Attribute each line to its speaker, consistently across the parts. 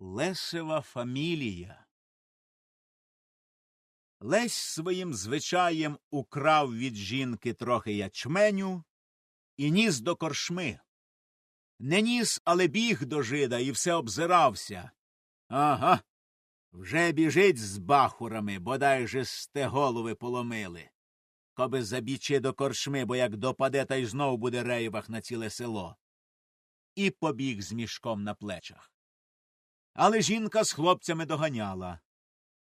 Speaker 1: Лесева фамілія. Лесь своїм звичаєм украв від жінки трохи ячменю і ніс до коршми. Не ніс, але біг до жида і все обзирався. Ага. Вже біжить з бахурами, бодай же сте голови поломили. Коби забічи до коршми, бо як допаде, та й знов буде рейвах на ціле село. І побіг з мішком на плечах. Але жінка з хлопцями доганяла.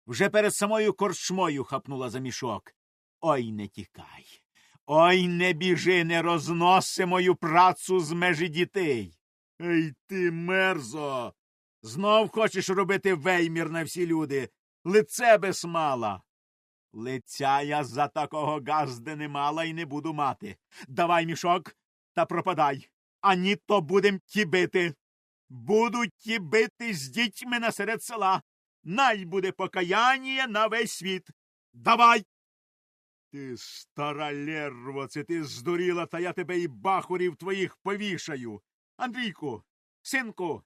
Speaker 1: Вже перед самою корчмою хапнула за мішок. Ой не тікай. Ой не біжи, не розноси мою працю з межі дітей. Ей ти, мерзо. Знов хочеш робити веймір на всі люди. Лице без мала. Лиця я за такого газди не мала і не буду мати. Давай мішок та пропадай, а ні то будем ті бити. Будуть ті бити з дітьми насеред села. Най буде покаяння на весь світ. Давай. Ти стара лерво, це ти здуріла, та я тебе і бахурів твоїх повішаю. Андрійку, синку,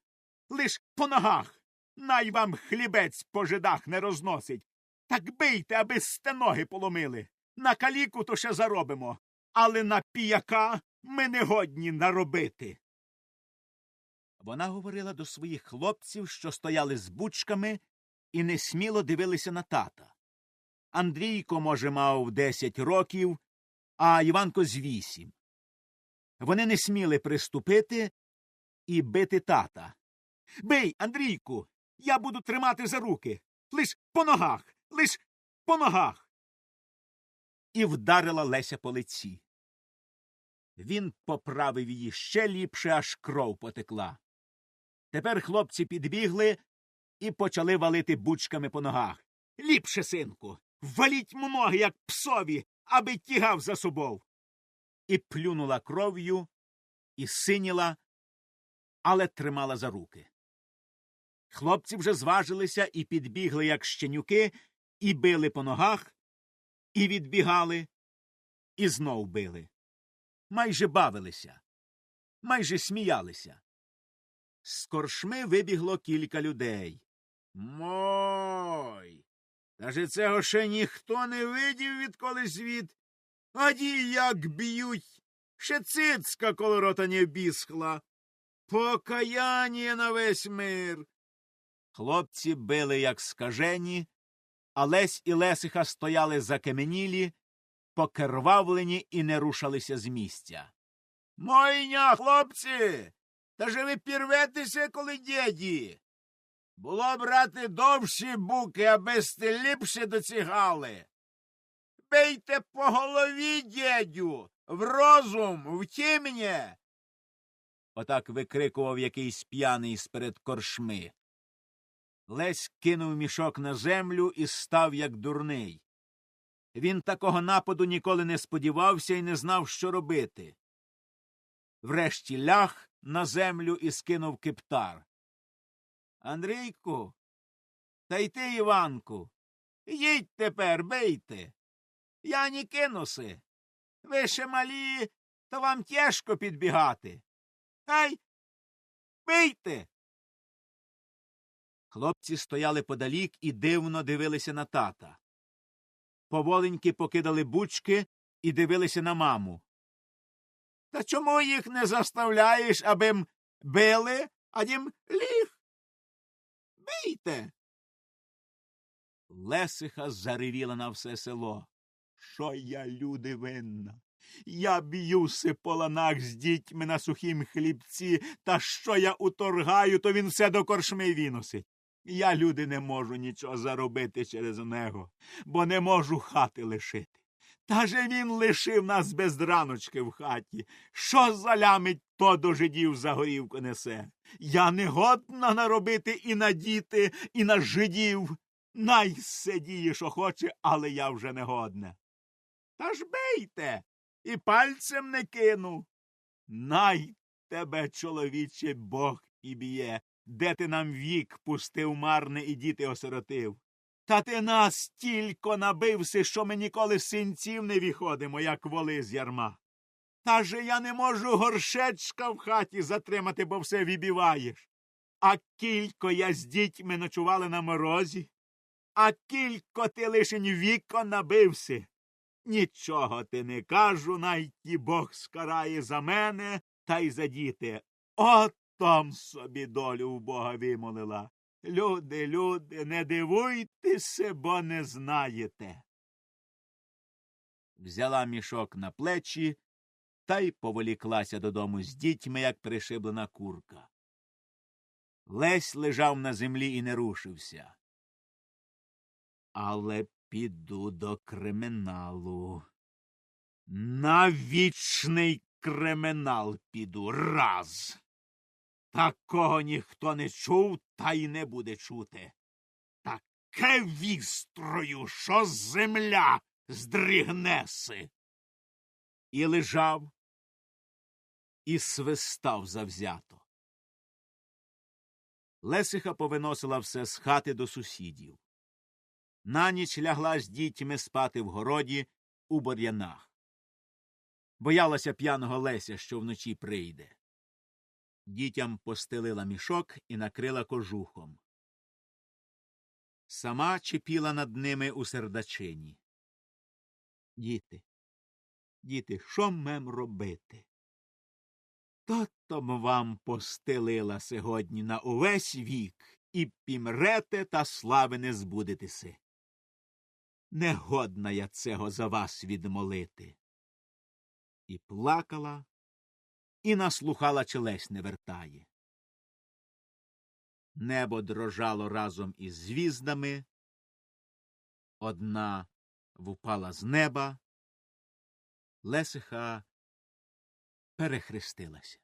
Speaker 1: лиш по ногах. Най вам хлібець по жидах не розносить. Так бийте, аби сте ноги поломили. На каліку то ще заробимо, але на піяка ми не годні наробити. Вона говорила до своїх хлопців, що стояли з бучками, і несміло дивилися на тата. Андрійко, може, мав десять років, а Іванко з вісім. Вони не сміли приступити і бити тата. Бий, Андрійку, я буду тримати за руки. Лиш по ногах, лиш по ногах. І вдарила Леся по лиці. Він поправив її ще ліпше, аж кров потекла. Тепер хлопці підбігли і почали валити бучками по ногах. Ліпше, синку, валіть му ноги, як псові, аби тягав за собою. І плюнула кров'ю, і синіла, але тримала за руки. Хлопці вже зважилися і підбігли, як щенюки, і били по ногах, і відбігали, і знов били. Майже бавилися, майже сміялися. З коршми вибігло кілька людей. Мой. Та ж цього ще ніхто не видів, відколи світ. Аді як б'ють. Ще цицька коло рота не бісхла. Покаяння на весь мир. Хлопці били, як скажені, а Лесь і Лесиха стояли закаменілі, покервавлені і не рушалися з місця. Мойня, хлопці, та же ви пірветеся, коли дєді. Було брати довші буки, аби сте ліпше доцігали. Бийте по голові, дєдю, в розум, в тім'є. Отак викрикував якийсь п'яний сперед коршми. Лесь кинув мішок на землю і став як дурний. Він такого нападу ніколи не сподівався і не знав, що робити. Врешті ляг на землю і скинув кептар. Андрійку, та й ти, Іванку, їдь тепер, бийте. Я не кинуси. Ви ще малі, то вам тяжко підбігати. Ай, бийте. Хлопці стояли подалік і дивно дивилися на тата. Поволеньки покидали бучки і дивилися на маму. Та чому їх не заставляєш, аби м били, а дім ліг? Бийте. Лесиха заревіла на все село. Що я, люди, винна? Я б'юся по ланах з дітьми на сухім хлібці, та що я уторгаю, то він все до коршми віносить. Я, люди, не можу нічого заробити через него, бо не можу хати лишити. Та же він лишив нас без раночки в хаті. Що залямить, то до жидів за горівку несе. Я не годна наробити і на діти, і на жидів. Най сидіє, що хоче, але я вже не годна. Та ж бийте, і пальцем не кину. Най тебе, чоловіче, Бог і б'є, де ти нам вік пустив марне і діти осиротив. Та ти нас тільки набився, що ми ніколи синців не виходимо, як воли з ярма. Та же я не можу горшечка в хаті затримати, бо все вибіваєш. А кілько я з дітьми ночували на морозі, а кілько ти лишень віко набився. Нічого ти не кажу, найті Бог скарає за мене та й за діти. От там собі долю в Бога вимолила. Люди, люди, не дивуйтеся, бо не знаєте. Взяла мішок на плечі та й поволіклася додому з дітьми, як пришиблена курка. Лесь лежав на землі і не рушився. Але піду до криміналу. На вічний кримінал піду раз. Такого ніхто не чув та й не буде чути. Таке вістрою, що земля здрігнеси. І лежав, і свистав завзято. Лесиха повиносила все з хати до сусідів. На ніч лягла з дітьми спати в городі у бур'янах. Боялася п'яного Леся, що вночі прийде. Дітям постелила мішок і накрила кожухом. Сама чепіла над ними у сердачині. Діти, діти, що мем робити? То-то вам постелила сьогодні на увесь вік і пімрете та слави не збудетеся. Негодна я цього за вас відмолити. І плакала, і наслухала, челесь не вертає. Небо дрожало разом із звіздами. Одна впала з неба. Лесиха перехрестилася.